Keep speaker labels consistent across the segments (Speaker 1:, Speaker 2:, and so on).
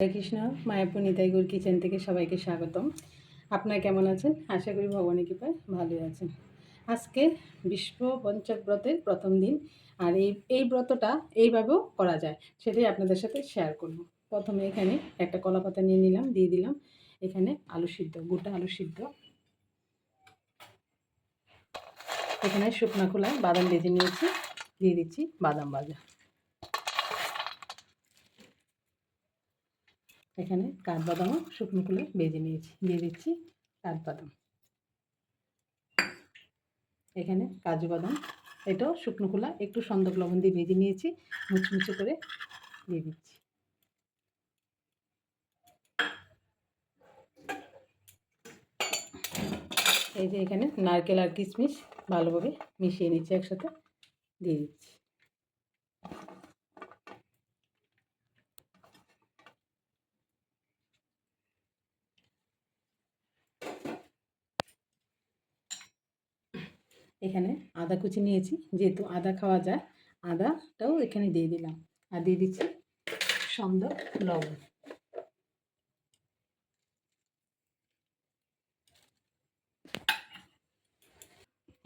Speaker 1: হরে Krishna, Mayapur Nitaigaur kitchen থেকে সবাইকে স্বাগতম। আপনারা কেমন আছেন? আশা করি ভগবানের কৃপায় ভালোই আছেন। আজকে বিশ্ব পঞ্চক ব্রতের প্রথম দিন, আর এই এই ব্রতটা এইভাবেও করা যায়, সেটাই আপনাদের সাথে শেয়ার করব। প্রথমে এখানে একটা কলা পাতা নিয়ে নিলাম, দিয়ে দিলাম। এখানে আলু সিদ্ধ, গোটা আলু সিদ্ধ। এখানে শুকনা খোলা বাদাম ভেজে নিয়েছি, দিয়ে দিচ্ছি বাদাম ভাজা। এখানে কাঠবাদামও শুকনো করে বেজে নিয়েছি, দিয়ে দিচ্ছি কাঠবাদাম এখানে কাজু বাদাম, এটাও শুকনো খোলা, একটু সন্দক লবণ দিয়ে ভেজে নিয়েছি, মুচমুচে করে দিয়ে দিচ্ছি। এই যে এখানে নারকেল আর কিশমিশ ভালোভাবে মিশিয়ে নিচ্ছি একসাথে, দিয়ে দিচ্ছি। এখানে আদা কুচি নিয়েছি, যেহেতু আদা খাওয়া যায়, আদাটাও এখানে দিয়ে দিলাম। আর দিয়ে দিচ্ছি সুন্দর লবণ।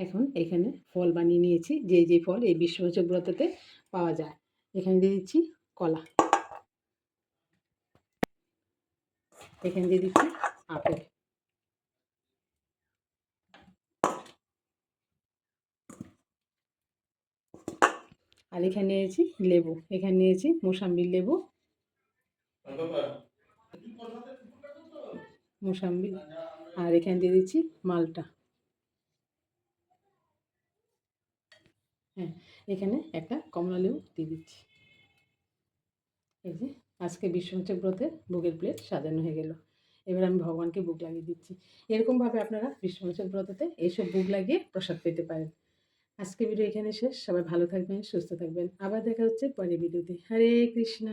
Speaker 1: এখন এখানে ফল বানিয়ে নিয়েছি, যে যে ফল এই বিশ্ববচক ব্রততে পাওয়া যায়। এখানে দিয়ে দিচ্ছি কলা। এখানে দিয়ে দিচ্ছি আপেল। আর এখানে নিয়েছি লেবু, এখানে নিয়েছি মোসাম্বির লেবু। মোসাম্বি আর এখানে দিয়ে দিচ্ছি মালটা। হ্যাঁ এখানে একটা কমলা লেবু দিয়ে দিচ্ছি। এই যে, আজকে বিশ্বমোচক ব্রতে ভোগের প্লেট সাজানো হয়ে গেল। এবার আমি ভগবানকে বুক লাগিয়ে দিচ্ছি। এরকমভাবে আপনারা বিশ্বমোচক ব্রততে এইসব বুক লাগিয়ে প্রসাদ পেতে পারেন। আজকে ভিডিও এখানে শেষ। সবাই ভালো থাকবেন, সুস্থ থাকবেন। আবার দেখা হচ্ছে পরে ভিডিওতে। হরে কৃষ্ণ।